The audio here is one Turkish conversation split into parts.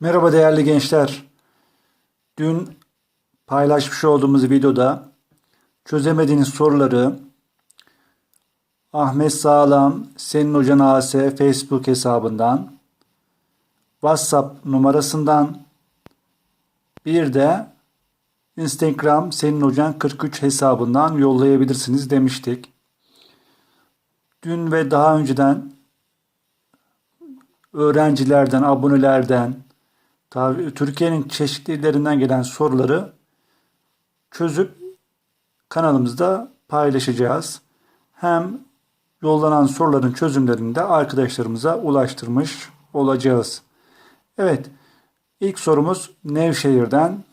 Merhaba değerli gençler. Dün paylaşmış olduğumuz videoda çözemediğiniz soruları Ahmet Sağlam, Senin Hocan AS Facebook hesabından, WhatsApp numarasından, bir de Instagram Senin Hocan 43 hesabından yollayabilirsiniz demiştik. Dün ve daha önceden öğrencilerden, abonelerden, Türkiye'nin çeşitli illerinden gelen soruları çözüp kanalımızda paylaşacağız. Hem yollanan soruların çözümlerini de arkadaşlarımıza ulaştırmış olacağız. Evet, ilk sorumuz Nevşehir'den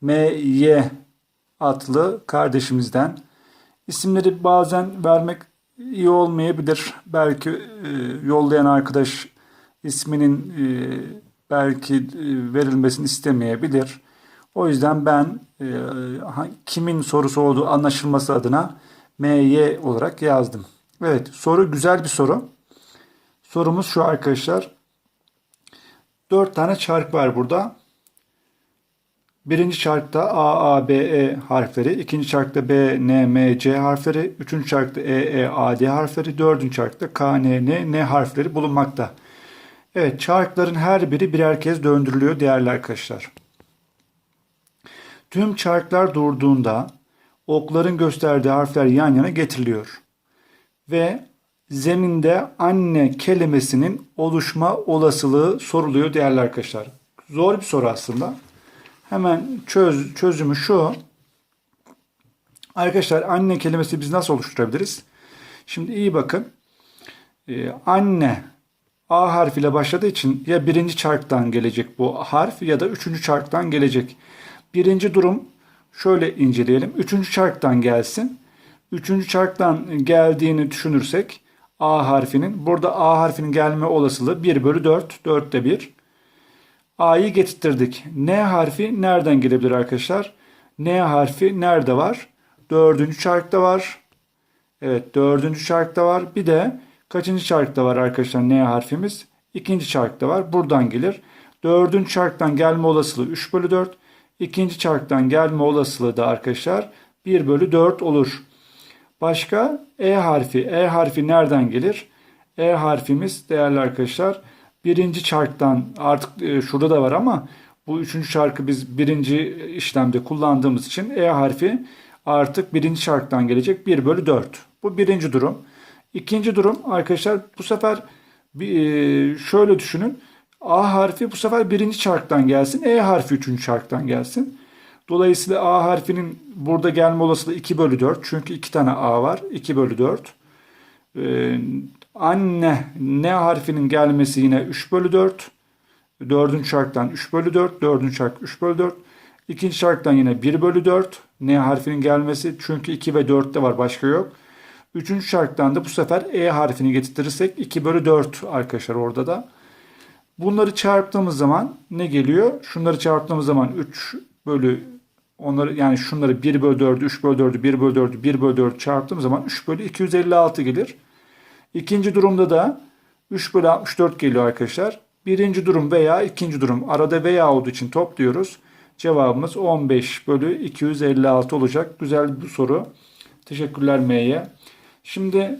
M.Y. adlı kardeşimizden. İsimleri bazen vermek iyi olmayabilir. Belki e, yollayan arkadaş isminin e, belki e, verilmesini istemeyebilir. O yüzden ben e, kimin sorusu olduğu anlaşılması adına MY olarak yazdım. Evet soru güzel bir soru. Sorumuz şu arkadaşlar. Dört tane çark var burada. Birinci çarkta A, A, B, E harfleri, ikinci çarkta B, N, M, C harfleri, üçüncü çarkta E, E, A, D harfleri, dördüncü çarkta K, N, N, N harfleri bulunmakta. Evet, çarkların her biri birer kez döndürülüyor değerli arkadaşlar. Tüm çarklar durduğunda okların gösterdiği harfler yan yana getiriliyor. Ve zeminde anne kelimesinin oluşma olasılığı soruluyor değerli arkadaşlar. Zor bir soru aslında. Hemen çöz, çözümü şu. Arkadaşlar anne kelimesi biz nasıl oluşturabiliriz? Şimdi iyi bakın. Ee, anne A harfiyle başladığı için ya birinci çarktan gelecek bu harf ya da üçüncü çarktan gelecek. Birinci durum şöyle inceleyelim. Üçüncü çarktan gelsin. Üçüncü çarktan geldiğini düşünürsek A harfinin burada A harfinin gelme olasılığı 1 bölü 4. 4'te 1. A'yı getirttirdik. N harfi nereden gelebilir arkadaşlar? N harfi nerede var? Dördüncü çarkta var. Evet dördüncü çarkta var. Bir de kaçıncı çarkta var arkadaşlar N harfimiz? İkinci çarkta var. Buradan gelir. Dördüncü çarktan gelme olasılığı 3 bölü 4. İkinci çarktan gelme olasılığı da arkadaşlar 1 bölü 4 olur. Başka E harfi. E harfi nereden gelir? E harfimiz değerli arkadaşlar birinci çarktan artık e, şurada da var ama bu üçüncü çarkı biz birinci işlemde kullandığımız için E harfi artık birinci çarktan gelecek 1 bölü 4. Bu birinci durum. İkinci durum arkadaşlar bu sefer e, şöyle düşünün. A harfi bu sefer birinci çarktan gelsin. E harfi üçüncü çarktan gelsin. Dolayısıyla A harfinin burada gelme olasılığı 2 bölü 4. Çünkü iki tane A var. 2 bölü 4. Ee, anne N harfinin gelmesi yine 3 bölü 4. Dördüncü çarktan 3 bölü 4. Dördüncü çark 3 bölü 4. İkinci çarktan yine 1 bölü 4. N harfinin gelmesi çünkü 2 ve 4'te var başka yok. Üçüncü çarktan da bu sefer E harfini getirtirsek 2 bölü 4 arkadaşlar orada da. Bunları çarptığımız zaman ne geliyor? Şunları çarptığımız zaman 3 bölü onları yani şunları 1 bölü 4'ü 3 bölü 4'ü 1 bölü 4'ü 1 bölü 4 çarptığım zaman 3 bölü 256 gelir. İkinci durumda da 3 bölü 64 geliyor arkadaşlar. Birinci durum veya ikinci durum arada veya olduğu için topluyoruz. Cevabımız 15 bölü 256 olacak. Güzel bir soru. Teşekkürler M'ye. Şimdi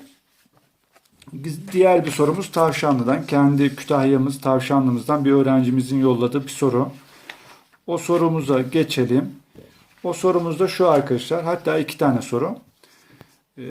diğer bir sorumuz Tavşanlı'dan. Kendi Kütahya'mız Tavşanlı'mızdan bir öğrencimizin yolladığı bir soru. O sorumuza geçelim. O sorumuz da şu arkadaşlar. Hatta iki tane soru.